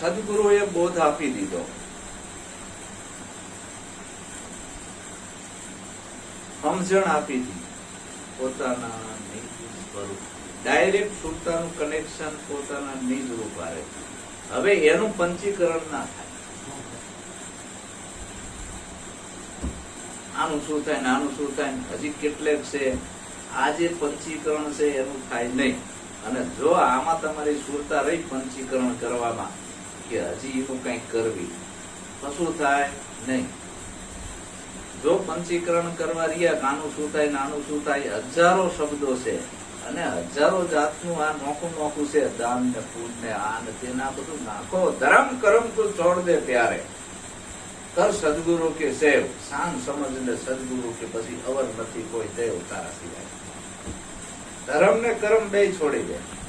સદગુરુએ બોધ આપી દીધો. સમજણ આપી દીધી. પોતાના નિજ સ્વરૂપ. ડાયરેક્ટ સુરતાનું કનેક્શન પોતાના નિજ રૂપ આવે હવે એનું પંચીકરણ ના થાય. આનું શું થાય ને આનું શું થાય હજી કેટલેક છે. આ જે પંચીકરણ છે, એનું થાય નહીં. અને જો આમાં તમારી સુરતા રહી પંચીકરણ કરવામાં કે હજી એનું કંઈક કરવી. કશું થાય? નહીં. જો પંચીકરણ કરવા રહ્યા કે શું થાય નાનું શું થાય હજારો શબ્દો છે. અને હજારો જાતનું આ નોખું નોખું છે દાન ને ફૂલ ને આ ને તેના બધું નાખો. ધર્મ કરમ તું છોડ દે ત્યારે. કર સદગુરુ કે સેવ. સાન સમજ ને સદગુરુ કે પછી અવર નથી કોઈ દેવ તારા સિવાય. ધરમ ને કરમ બે છોડી દે.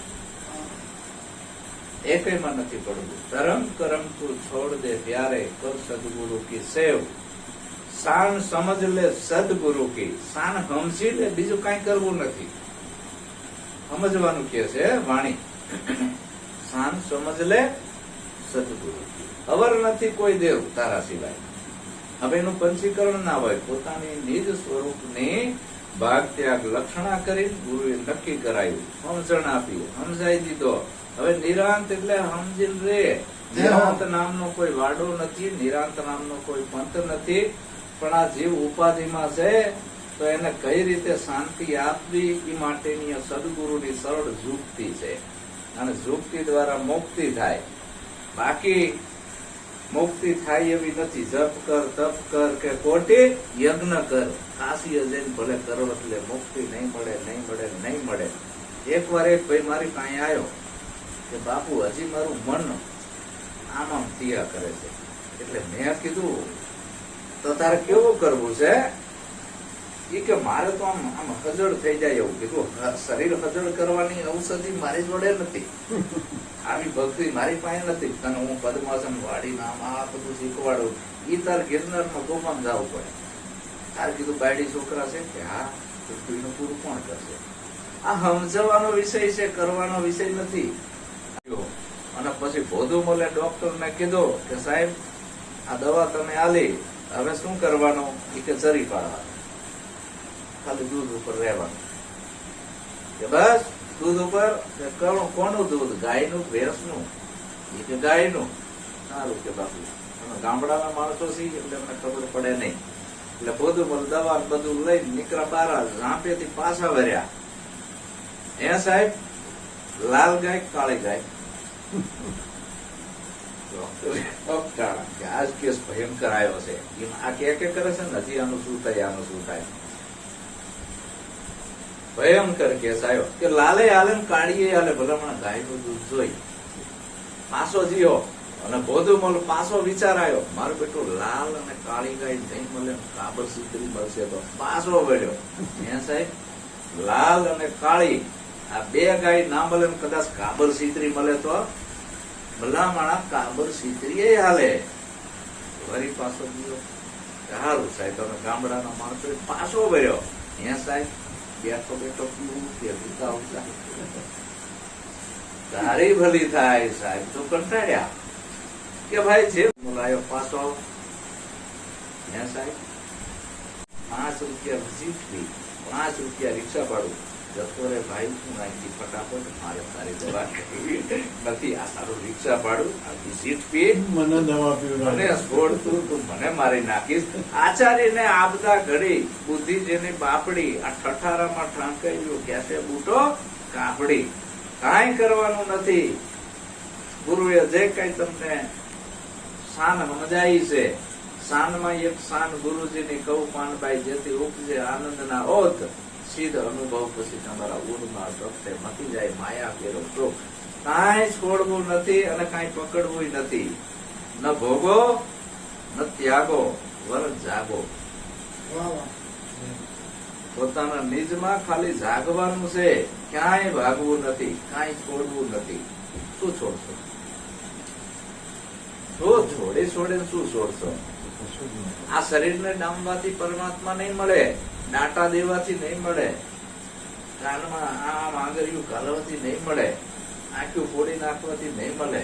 એકયમાં નથી પડવું ધરમ કરમ તું છોડ દે ત્યારે કર સદગુરુ કી સેવ. સાણ સમજ લે સદગુરુ કી. સાણ હમસી લે, બીજું કઈ કરવું નથી. સમજવાનું કે છે વાણી. શાન સમજ લે સદગુરુ અવર નથી કોઈ દેવ તારા સિવાય. હવે એનું પંચીકરણ ના હોય. પોતાની નિજ સ્વરૂપની ભાગ ત્યાગ લક્ષણા કરી ગુરુએ નક્કી કરાયું. સમજણ આપી. સમજાઈ દીધો. હવે નિરાંત એટલે સમજી રે. નિરાંત નામનો કોઈ વાડો નથી નિરાંત નામનો કોઈ પંથ નથી. પણ આ જીવ ઉપાધિમાં છે તો એને કઈ રીતે શાંતિ આપવી એ માટેની સદગુરુની સરળ જુક્તિ છે. અને જુક્તિ દ્વારા મુક્તિ થાય. બાકી મુક્તિ થાય એવી નથી. જપ કર તપ કર કે કોટી યજ્ઞ કર. કાશી જઈને ભલે કરો એટલે મુક્તિ નહીં મળે નહીં મળે નહીં મળે. એકવાર એક ભાઈ મારી પાસે આવ્યો કે બાપુ, હજી મારું મન આમ આમ તિયા કરે છે. એટલે મેં કીધું, તો તારે કેવું કરવું છે? એ કે, મારે તો આમ આમ હજળ થઈ જાય એવું. કીધું શરીર હજળ કરવાની ઔષધિ મારી જોડે નથી. આવી ભક્તિ મારી પાસે નથી. તને હું પદ્માસન વાડી નામ આ બધું શીખવાડું. એ તાર ગિરનારમાં ગોપામ જવું પડે. તાર કીધું બાયડી છોકરા છે કે હા, તો પૂરું કોણ કરશે? આ સમજવાનો વિષય છે, કરવાનો વિષય નથી. અને પછી ભોધુ મળે ડોક્ટર ને કીધું કે સાહેબ, આ દવા તમે આલી, હવે શું કરવાનું? એ કે ચરી પાડવાનું ખાલી દૂધ ઉપર રહેવાનું. કે બસ, દૂધ ઉપર કોનું દૂધ? ગાયનું ભેંસનું? એ કે ગાયનું. સારું કે બાપુ. ગામડાના માણસો છીએ એટલે અમને ખબર પડે નહીં. એટલે બધું બધું દવા બધું લઈને નીકળ્યા બાર ઝાંપેથી પાછા વર્યા. એ સાહેબ? લાલ ગાય કાળી ગાય? આ કેસ ભયંકર આવ્યો છે. આ કે કે કરે છે ને? હજી આનું શું થાય, આનું શું થાય? ભયંકર કેસ આવ્યો. કે લાલે હાલે કાળીએ હાલે, ભલામણ ગાયનું દૂધ જોઈ. પાછો જીયો અને બોધું મળ પાછો વિચાર આવ્યો. મારો બેટો લાલ અને કાળી ગાય નહીં મળે કાબર સુતરી મળશે તો પાછો વળ્યો. હે સાહેબ, લાલ અને કાળી, આ બે ગાય ના મળે કદાચ કાબર સીતરી મળે તો ભલામણા કાબર સીતરી હાલે. વરી પાછો ગયો. સારું સાહેબ તમે ગામડાના માણસો પાછો વળ્યો. હે સાહેબ બેઠો બેઠો પીવું કે ભૂકા ઉતા તારી ભલી થાય સાહેબ, તો કંટાળ્યા. કે ભાઈ જે બોલાયો પાછો. હે સાહેબ પાંચ રૂપિયા વિઝિટ ફી પાંચ રૂપિયા રિક્ષા ભાડું જતો રે ભાઈ હું અહીંથી ફટાફટ મારે તારી દવા નથી આ તારું રિક્ષા ભાડું આ વિઝિટ ફી મને દવા મને છોડ તું તું મને મારી નાખીશ. આચાર્યને આપદા ઘડી બુદ્ધિ જેની બાપડી આ ઠઠારામાં ઠાંકાયું કેસે બૂટો કાપડી. કાંઈ કરવાનું નથી. ગુરુએ જે કઈ તમને શાન સમજાઈ છે. શાનમાં એક શાન ગુરુજીની કૌ પાનભાઈ જેથી ઉપજે આનંદના ઓત સીધ અનુભવ પછી તમારા ઉડમાં રસ્તે મટી જાય માયા ફેરો શોક કાંઈ છોડવું નથી અને કાંઈ પકડવું નથી. ન ભોગો ન ત્યાગો વર જાગો. પોતાના નિજમાં ખાલી જાગવાનું છે. ક્યાંય ભાગવું નથી કાંઈ છોડવું નથી. શું છોડશો? શું છોડી છોડે શું છોડશો? આ શરીરને ડામવાથી પરમાત્મા નહીં મળે ડાટા દેવાથી નહીં મળે, કાનમાં આ માંગર્યું ઘાલવાથી નહીં મળે આંખ્યું ફોડી નાખવાથી નહીં મળે,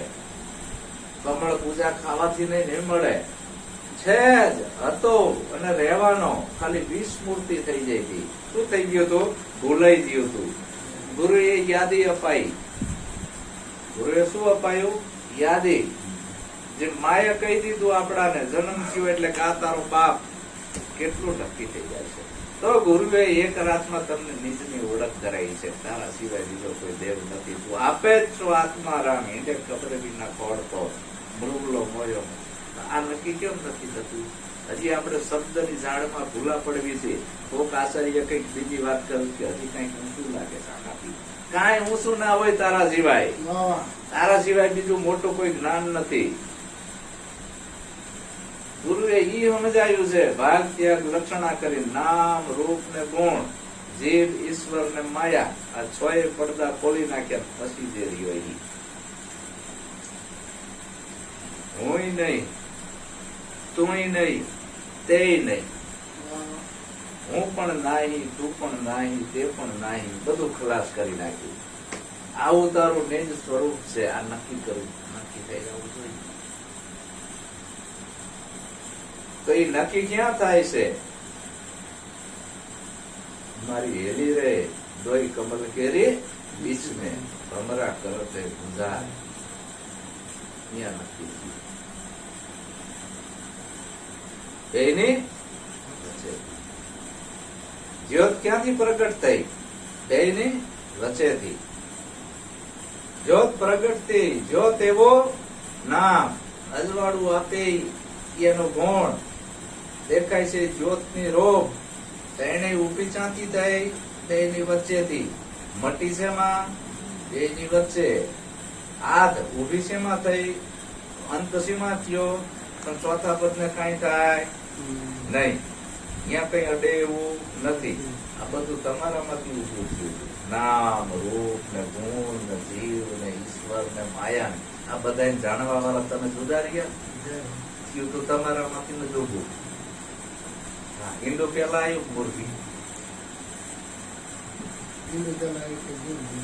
કમળ પૂજા ખાવાથી નહીં નહીં મળે. છે જ હતો અને રહેવાનો, ખાલી વીસ મૂર્તિ થઈ જાય હતી. શું થઈ ગયું હતું? ભૂલાઈ ગયું હતું. ગુરુએ યાદી અપાઈ. ગુરુએ શું અપાયું? યાદી. જે માએ કહી દીધું આપણાને જન્મ થયો એટલે કે આ તારો બાપ કેટલું નક્કી થઈ જાય છે. તો ગુરુએ એક રાતમાં તમને નિજની ઓળખ કરાવી છે. તારા સિવાય બીજો કોઈ દેવ નથી. તું આપે જ છો આત્મા રામ એને ખબર વિના ખોડતો મૃગલો મોયો. આ નક્કી કેમ નથી થતું? હજી આપણે શબ્દની ઝાડમાં ભૂલા પડવી છે. કોક આચાર્ય કંઈક બીજી વાત કરું કે હજી કંઈક ઊંચું લાગે આનાથી. કાંઈ ઊંચું ના હોય તારા સિવાય. તારા સિવાય બીજું મોટું કોઈ જ્ઞાન નથી. ગુરુએ ઈ સમજાયું છે, ભાગ ત્યાગ કરી નામ, રૂપ ને ગુણ જીવ ઈશ્વર ને માયા, આ છ પડદા ખોલી નાખ્યા, પછી જે રહ્યો ઈ. હું નહીં, તુંય નહીં તે નહીં. હું પણ નાહી, તું પણ નાહી, તે પણ નાહી, બધું ખલાસ કરી નાખ્યું. આવું તારું નિજ સ્વરૂપ છે, આ નક્કી કરવું નક્કી થઈ જવું જોઈએ. તો એ નક્કી ક્યાં થાય છે? મારી હેલી રે, દોઈ કમલ કેરી બીચ મે ભમરા કરતે ગુંજાર ત્યાં નક્કી એની જ્યોત ક્યાંથી પ્રગટ થઈ? એની વચ્ચેથી. જ્યોત પ્રગટ થઈ. જ્યોત એવો નામ, અજવાળું આપે એનો ગુણ. દેખાય છે જ્યોતની રોગ. તેને ઊભી ચાંતી થઈ તેની વચ્ચેથી. મટી શેમાં? બેની વચ્ચે. આધ ઊભી શેમાં થઈ? અંત શેમાં થયો? પણ ચોથા પદને કાંઈ થાય નહીં. અહીંયા કઈ અડે એવું નથી. આ બધું તમારામાંથી ઉભું થયું નામ રૂપ ને ગુણ ને જીવ ને ઈશ્વર ને માયા આ બધા જાણવા વાળા તમે જુદા રહ્યા? થયું તો તમારામાંથી ને જોવું પેલા આવ્યું હિન્દુ પેલા જીવ છે.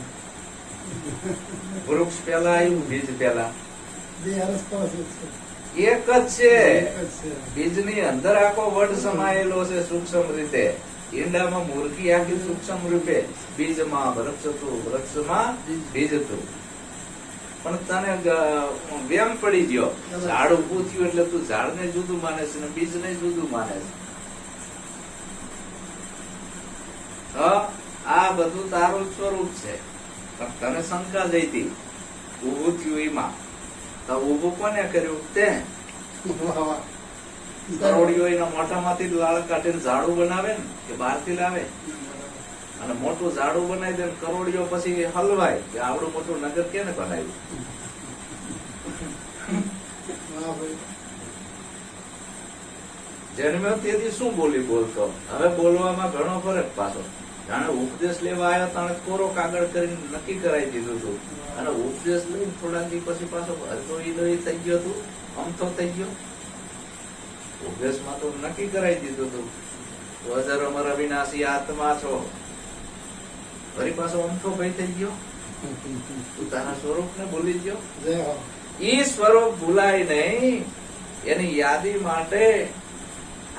વૃક્ષ પેલા આવ્યું બીજ પેલા એક જ છે. બીજની અંદર આખો વડ સમાયેલો છે સૂક્ષ્મ રીતે. ઈંડામાં મૂર્ખી આખી સૂક્ષ્મ રૂપે. બીજમાં વૃક્ષ હતું વૃક્ષમાં બીજ હતું પણ તને વેમ પડી ગયો. ઝાડ ઉભું થયું એટલે તું ઝાડને જુદું માને છે ને બીજને જુદું માને છે હા, આ બધું તારું સ્વરૂપ છે. તને શંકા જઈતી ઉભું થયું એમાં. તો ઉભું કોને કર્યું? તે. કરોડીઓ લાળ કાઢીને ઝાડું બનાવે ને, કે બહારથી લાવે. અને મોટું ઝાડુ બનાવી દે કરોડિયો પછી હલવાય, કે આવડું મોટું નગર કેને બનાવ્યું? જન્મ્યો તેથી શું બોલી બોલતો? હવે બોલવામાં ઘણો ફરક પાછો. જાણે ઉપદેશ લેવા આવ્યા તાણે કોરો કાગળ કરીને નક્કી કરાવી દીધું હતું. અને ઉપદેશ લઈને થોડા દી પછી પાછો હરતો ઈલો ઈ થઈ ગયો હતું અમથો થઈ ગયો. ઉપદેશમાં તો નક્કી કરાવી દીધું હતું. વજર અમર અવિનાશી આત્મા છો. ફરી પાછો અમથો ભાઈ થઈ ગયો. તું તારા સ્વરૂપ ને ભૂલી ગયો? એ ઈ સ્વરૂપ ભૂલાય નહીં. એની યાદી માટે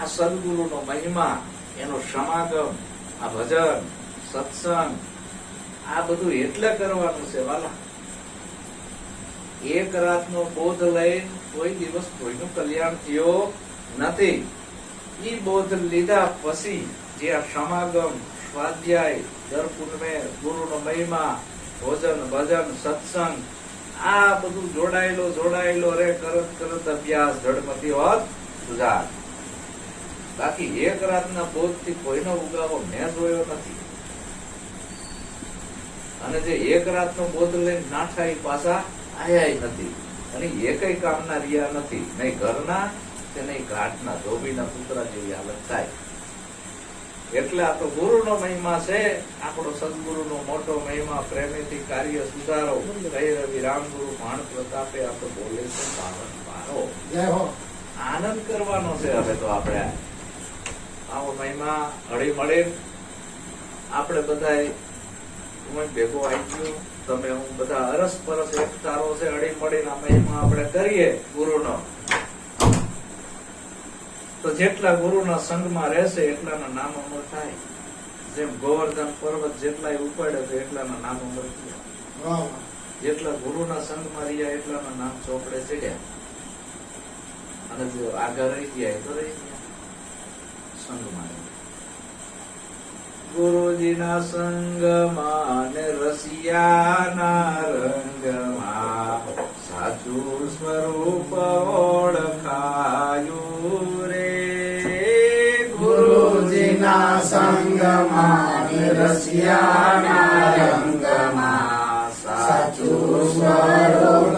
આ સદગુરુ નો મહિમા એનો સમાગમ આ ભજન, સત્સંગ, આ બધું એટલે કરવાનું છે, વાલા. એક રાતનો બોધ લઈને કોઈ દિવસ કોઈનું કલ્યાણ થયો નથી. ઈ બોધ લીધા પછી જે આ સમાગમ, સ્વાધ્યાય, દર પૂર્ણિમે ગુરુનો મહિમા, ભોજન, ભજન, સત્સંગ, આ બધું જોડાયેલો જોડાયેલો રે, કરત કરત અભ્યાસ ધડમતી હોત સુધાર બાકી એક રાતના બોધથી કોઈનો ઉગાવો મેં જોયો નથી. અને જે એક રાતનો બોધ લઈને નાઠા એ પાછા આયા નથી. અને એકય કામના રહ્યા નથી. નહીં ઘરના કે નહીં ઘાટના. ધોબીના પુતરા જેવી હાલત થાય. એટલે આ તો ગુરુનો મહિમા છે. આપણો સદગુરુનો મોટો મહિમા. પ્રેમીથી કાર્ય સુધારો. કહી રવિ રામગુરુ ભાણ પ્રતાપે આ તો બોલે છે પાવન પારો આનંદ કરવાનો છે હવે તો આપણે. આવો મહિમા હળી મળે આપણે બધા ભેગો આવી ગયો. તમે હું બધા અરસ પરસ એક તારો છે હળી મળીને મહિમા આપણે કરીએ ગુરુનો. તો જેટલા ગુરુના સંગમાં રહેશે એટલાના નામ અમર થાય. જેમ ગોવર્ધન પર્વત જેટલા ઉપાડે તો એટલાના નામ અમર થયા. જેટલા ગુરુના સંગમાં રહ્યા એટલાના નામ ચોપડે ચડ્યા. અને જો આગળ રહી ગયા એ તો રહી ગયા. સંગમાં. ગુરુજીના સંગમાં ને રસિયાના રંગમાં સાચું સ્વરૂપ ઓળખાયું રે ગુરુજીના સંગમાં ને રસિયાના રંગમાં સાચું સ્વરૂપ